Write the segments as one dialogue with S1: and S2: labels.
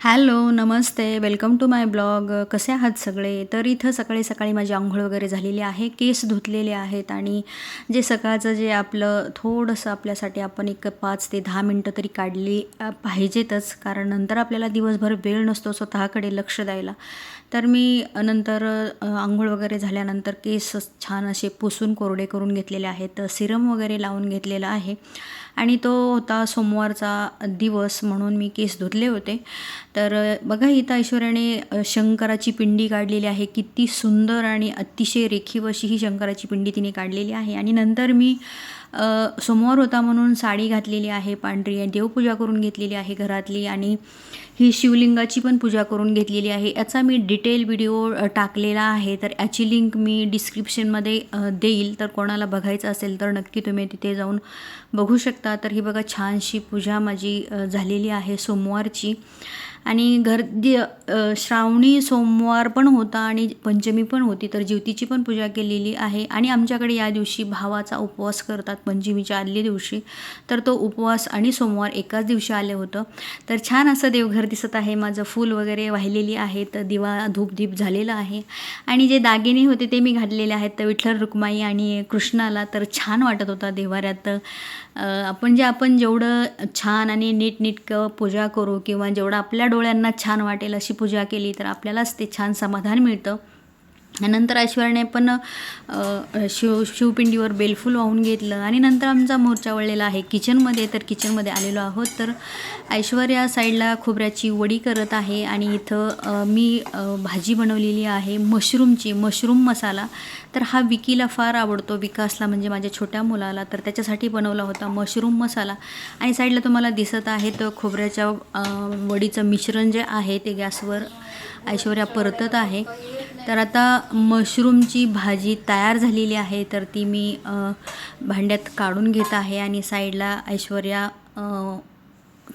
S1: Hello Namaste. Welcome to my blog. कसे आहात सगळे? तर इथं सकाळी सकाळी माझी आंघोळ वगैरे झालेली आहे केस धुतलेले आहेत आणि जे सकाळचं जे आपलं थोडंसं आपल्यासाठी आपण एक पाच ते दहा मिनटं तरी काढली पाहिजेतच. कारण नंतर आपल्याला दिवसभर वेळ नसतो स्वतःकडे लक्ष द्यायला. तर मी नंतर आंघोळ वगैरे झाल्यानंतर केस छान असे पुसून कोरडे करून घेतलेले आहेत. सिरम वगैरे लावून घेतलेलं आहे. आणि तो होता सोमवारचा दिवस म्हणून मी केस धुतले होते. तर बघा इथं ऐश्वर्याने शंकराची पिंडी काढलेली आहे. किती सुंदर आणि अतिशय रेखीव अशी ही शंकराची पिंडी तिने काढलेली आहे. आणि नंतर मी सोमवार होता म्हणून साडी घातलेली आहे पांढरी आणि देवपूजा करून घेतलेली आहे घरातली आणि ही शिवलिंगाची पण पूजा करून घेतलेली आहे. याचा मी डिटेल व्हिडिओ टाकलेला आहे. तर याची लिंक मी डिस्क्रिप्शनमध्ये देईल. तर कोणाला बघायचं असेल तर नक्की तुम्ही तिथे जाऊन बघू शकता. तर ही बघा छानशी पूजा माझी झालेली आहे सोमवारची. आणि घर दि श्रावणी सोमवार पण होता आणि पंचमी पण होती तर ज्योतीची पण पूजा केलेली आहे. आणि आमच्याकडे या दिवशी भावाचा उपवास करतात पंचमीच्या आदल्या दिवशी. तर तो उपवास आणि सोमवार एकाच दिवशी आले होतं. तर छान असं देवघर दिसत आहे. माझं फूल वगैरे वाहिलेली आहेत दिवा धूपधीप झालेला आहे. आणि जे दागिने होते ते मी घातलेले आहेत. तर विठ्ठल रुक्माई आणि कृष्णाला तर छान वाटत होता देवाऱ्यात. आपण जे आपण जेवढं छान आणि नीटनीटकं पूजा करू किंवा जेवढं आपल्या डोळ्यांना छान वाटेल अशी पूजा केली तर आपल्यालाच ते छान समाधान मिळतं. नंतर ऐश्वर्याने पण शिव शिवपिंडीवर बेलफूल वाहून घेतलं. आणि नंतर आमचा मोर्चा वळलेला आहे. किचनमध्ये तर किचनमध्ये आलेलो आहोत. तर ऐश्वर्या साईडला खोबऱ्याची वडी करत आहे. आणि इथं मी भाजी बनवलेली आहे. मशरूमची मशरूम मसाला. तर हा विकीला फार आवडतो. विकासला म्हणजे माझ्या छोट्या मुलाला. तर त्याच्यासाठी बनवला होता मशरूम मसाला. आणि साईडला तुम्हाला दिसत आहे तर खोबऱ्याच्या वडीचं मिश्रण जे आहे ते गॅसवर ऐश्वर्या परतत आहे. तर आता मशरूमची भाजी तयार झालेली आहे तर ती मी भांड्यात काढून घेत आहे आणि साईडला ऐश्वर्या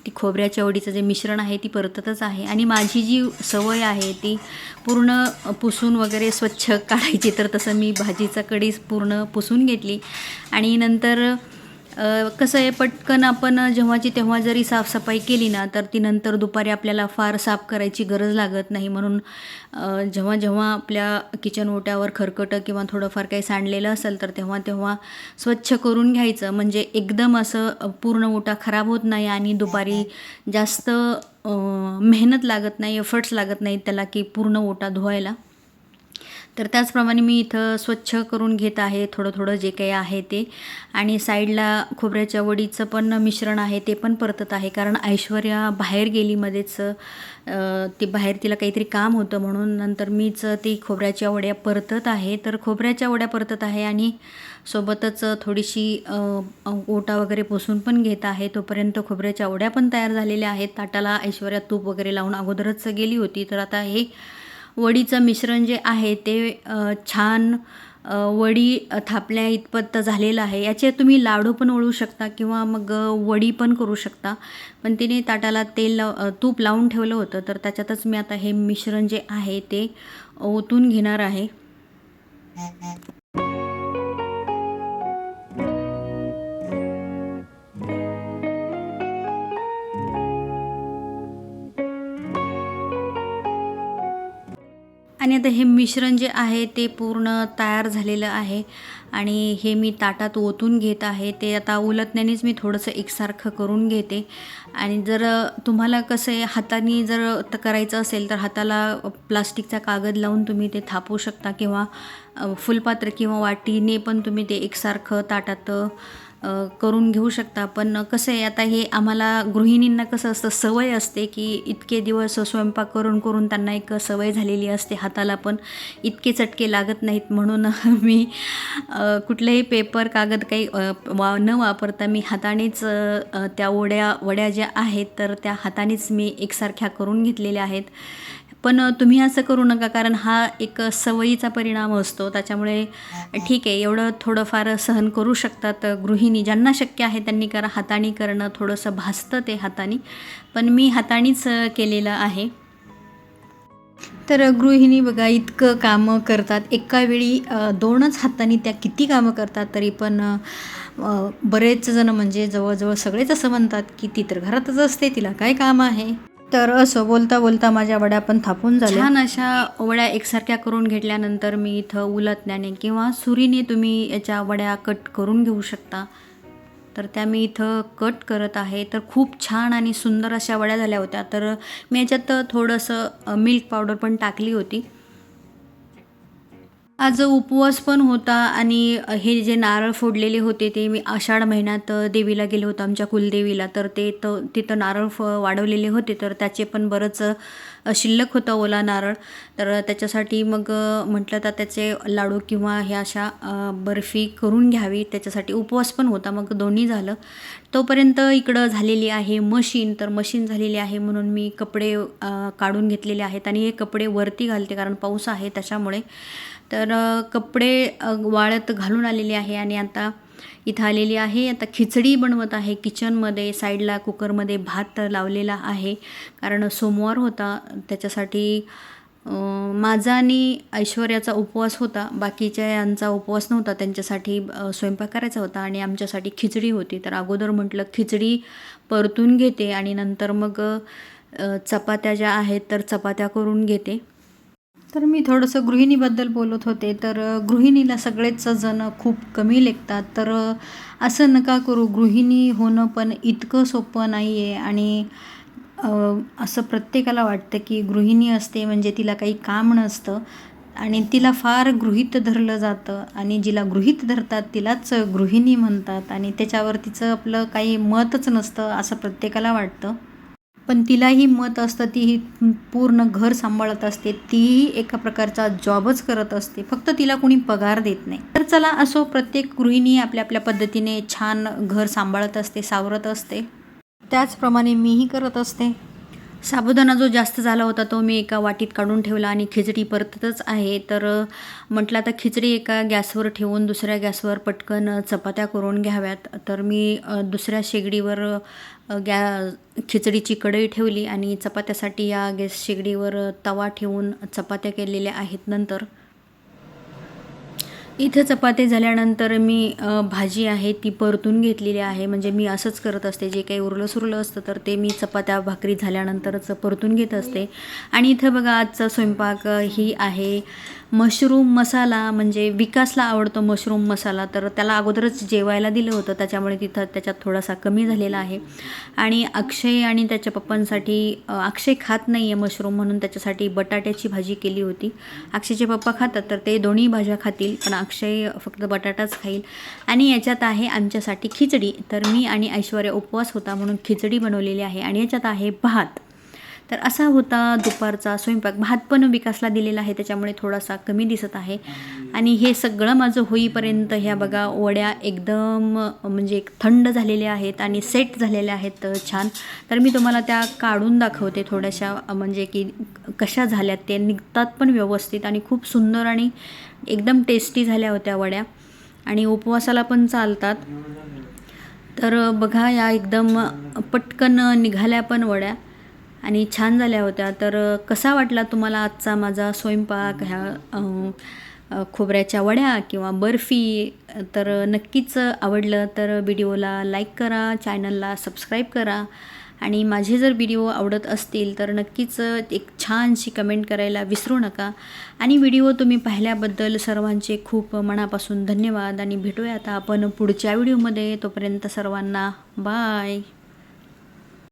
S1: ती खोबऱ्याच्या वडीचं जे मिश्रण आहे ती परततच आहे आणि माझी जी सवय आहे ती पूर्ण पुसून वगैरे स्वच्छ काढायची तर तसं मी भाजीचा कडीच पूर्ण पुसून घेतली आणि नंतर कसं आहे पटकन आपण जेव्हाची तेव्हा जरी साफसफाई केली ना तर ती नंतर दुपारी आपल्याला फार साफ करायची गरज लागत नाही. म्हणून जेव्हा जेव्हा आपल्या किचन ओट्यावर खरकटं किंवा थोडंफार काही सांडलेलं असेल तर तेव्हा तेव्हा स्वच्छ करून घ्यायचं. म्हणजे एकदम असं पूर्ण ओटा खराब होत नाही आणि दुपारी जास्त मेहनत लागत नाही एफर्ट्स लागत नाहीत त्याला की पूर्ण ओटा धुवायला. तर त्याचप्रमाणे मी इथं स्वच्छ करून घेत आहे थोडं थोडं जे काही आहे ते. आणि साईडला खोबऱ्याच्या वडीचं पण मिश्रण आहे ते पण परतत आहे. कारण ऐश्वर्या बाहेर गेली मध्येच ती बाहेर तिला काहीतरी काम होतं म्हणून नंतर मीच ती खोबऱ्याच्या वड्या परतत आहे. तर खोबऱ्याच्या वड्या परतत आहे आणि सोबतच थोडीशी ओटा वगैरे पुसून पण घेत आहे. तोपर्यंत खोबऱ्याच्या वड्या पण तयार झालेल्या आहेत. ताटाला ऐश्वर्या तूप वगैरे लावून अगोदरच गेली होती. तर आता हे वडीचं मिश्रण जे आहे ते छान वडी थापल्या इतपत झालेलं आहे. याचे तुम्ही लाडू पण ओळू शकता किंवा मग वडी पण करू शकता. पण तिने ताटाला तेल तूप लावून ठेवलं होतं तर त्याच्यातच मी आता हे मिश्रण जे आहे ते ओतून घेणार आहे. आणि आता हे मिश्रण जे आहे ते पूर्ण तयार झालेलं आहे. आणि हे मी ताटात ओतून घेत आहे. ते आता उलटण्यानेच मी थोडंसं एकसारखं करून घेते. आणि जर तुम्हाला कसं आहे हाताने जर करायचं असेल तर हाताला प्लास्टिकचा कागद लावून तुम्ही ते थापू शकता किंवा फुलपात्र किंवा वाटीने पण तुम्ही ते एकसारखं ताटात करून घेऊ शकता. पण कसं आहे आता हे आम्हाला गृहिणींना कसं असतं सवय असते की इतके दिवस स्वयंपाक करून करून त्यांना एक सवय झालेली असते. हाताला पण इतके चटके लागत नाहीत. म्हणून मी कुठलेही पेपर कागद काही वा न वापरता मी हातानेच त्या वड्या वड्या ज्या आहेत तर त्या हातानेच मी एकसारख्या करून घेतलेल्या आहेत. पण तुम्ही असं करू नका कारण हा एक सवयीचा परिणाम असतो. त्याच्यामुळे ठीक आहे एवढं थोडंफार सहन करू शकतात गृहिणी. ज्यांना शक्य आहे त्यांनी करा हाताने करणं थोडंसं भासतं ते हाताने. पण मी हातानेच केलेलं आहे. तर गृहिणी बघा इतकं कामं करतात. एका वेळी दोनच हाताने त्या किती कामं करतात तरी पण बरेच जण म्हणजे जवळजवळ सगळेच असं म्हणतात की ती तर घरातच असते तिला काय काम आहे? तर असं बोलता बोलता माझ्या वड्या पण थापून झाल्या. छान अशा वड्या एकसारख्या करून घेतल्यानंतर मी इथं उलटण्याने किंवा सुरीने तुम्ही याच्या वड्या कट करून घेऊ शकता. तर त्या मी इथं कट करत आहे. तर खूप छान आणि सुंदर अशा वड्या झाल्या होत्या. तर मी याच्यात थोडंसं मिल्क पावडर पण टाकली होती. आज उपवास पण होता आणि हे जे नारळ फोडलेले होते ते मी आषाढ महिन्यात देवीला गेलो होतो आमच्या कुलदेवीला. तर ते तर तिथं नारळ फ वाढवलेले होते. तर त्याचे पण बरंच शिल्लक होतं ओला नारळ. तर त्याच्यासाठी मग म्हटलं तर त्याचे लाडू किंवा हे अशा बर्फी करून घ्यावी. त्याच्यासाठी उपवास पण होता. मग दोन्ही झालं. तोपर्यंत इकडं झालेली आहे मशीन. तर मशीन झालेली आहे म्हणून मी कपडे काढून घेतलेले आहेत. आणि हे कपडे वरती घालते कारण पाऊस आहे त्याच्यामुळे. तर कपडे वाळत घालून आलेले आहे आणि आता इथं आलेली आहे. आता खिचडी बनवत आहे किचनमध्ये साईडला कुकरमध्ये भात लावलेला आहे. कारण सोमवार होता त्याच्यासाठी माझा आणि ऐश्वर्याचा उपवास होता. बाकीच्या यांचा उपवास नव्हता त्यांच्यासाठी स्वयंपाक करायचा होता आणि आमच्यासाठी खिचडी होती. तर अगोदर म्हटलं खिचडी परतून घेते आणि नंतर मग चपात्या ज्या आहेत तर चपात्या करून घेते. तर मी थोडंसं गृहिणीबद्दल बोलत होते. तर गृहिणीला सगळेच जण खूप कमी लेखतात. तर असं नका करू. गृहिणी होणं पण इतकं सोपं नाही आहे आणि असं प्रत्येकाला वाटतं की गृहिणी असते म्हणजे तिला काही काम नसतं आणि तिला फार गृहित धरलं जातं आणि जिला गृहित धरतात तिलाच गृहिणी म्हणतात आणि त्याच्यावर तिचं आपलं काही मतच नसतं असं प्रत्येकाला वाटतं. पण तिलाही मत असतं तीही पूर्ण घर सांभाळत असते तीही एका प्रकारचा जॉबच करत असते. फक्त तिला कोणी पगार देत नाही. तर चला असो प्रत्येक गृहिणी आपल्या आपल्या पद्धतीने छान घर सांभाळत असते सावरत असते. त्याचप्रमाणे मीही करत असते. साबुदाणा जो जास्त झाला होता तो मी एका वाटीत काढून ठेवला आणि खिचडी परततच आहे. तर म्हटलं आता खिचडी एका गॅसवर ठेवून दुसऱ्या गॅसवर पटकन चपात्या करून घ्याव्यात. तर मी दुसऱ्या शेगडीवर गॅ खिचडीची कढई ठेवली आणि चपात्यासाठी या गॅस शेगडीवर तवा ठेवून चपात्या केलेल्या आहेत नंतर. इथं चपाती झाल्यानंतर मी भाजी आहे ती परतून घेतलेली आहे. म्हणजे मी असंच करत असते. जे काही उरलं सुरलं असतं तर ते मी चपात्या भाकरी झाल्यानंतरच परतून घेत असते. आणि इथं बघा आजचा स्वयंपाक ही आहे. मशरूम मसाला म्हणजे विकासला आवडतो मशरूम मसाला तर त्याला अगोदरच जेवायला दिलं होतं त्याच्यामुळे तिथं त्याच्यात थोडासा कमी झालेला आहे. आणि अक्षय आणि त्याच्या पप्पांसाठी अक्षय खात नाही आहे मशरूम म्हणून त्याच्यासाठी बटाट्याची भाजी केली होती. अक्षयचे पप्पा खातात तर ते दोन्ही भाज्या खातील पण अक्षय फक्त बटाटाच खाईल. आणि याच्यात आहे आमच्यासाठी खिचडी तर मी आणि ऐश्वर्या उपवास होता म्हणून खिचडी बनवलेली आहे. आणि याच्यात आहे भात. तर असा होता दुपारचा स्वयंपाक. भात पण विकासला दिलेला आहे त्याच्यामुळे थोडासा कमी दिसत आहे. आणि हे सगळं माझं होईपर्यंत ह्या बघा वड्या एकदम म्हणजे एक थंड झालेल्या आहेत आणि सेट झालेल्या आहेत छान. तर मी तुम्हाला त्या काढून दाखवते थोड्याशा म्हणजे की कशा झाल्यात ते. निघतात पण व्यवस्थित आणि खूप सुंदर आणि एकदम टेस्टी झाल्या होत्या वड्या. आणि उपवासाला पण चालतात. तर बघा या एकदम पटकन निघाल्या पण वड्या. आणि छान झाल्या होत्या. तर कसा वाटला तुम्हाला आजचा माझा स्वयंपाक? ह्या खोबऱ्याच्या वड्या किंवा बर्फी? तर नक्कीच आवडलं तर व्हिडिओला लाईक करा चॅनलला सबस्क्राईब करा. आणि माझे जर व्हिडिओ आवडत असतील तर नक्कीच एक छानशी कमेंट करायला विसरू नका. आणि व्हिडिओ तुम्ही पाहिल्याबद्दल सर्वांचे खूप मनापासून धन्यवाद. आणि भेटूया आता आपण पुढच्या व्हिडिओमध्ये. तोपर्यंत सर्वांना बाय.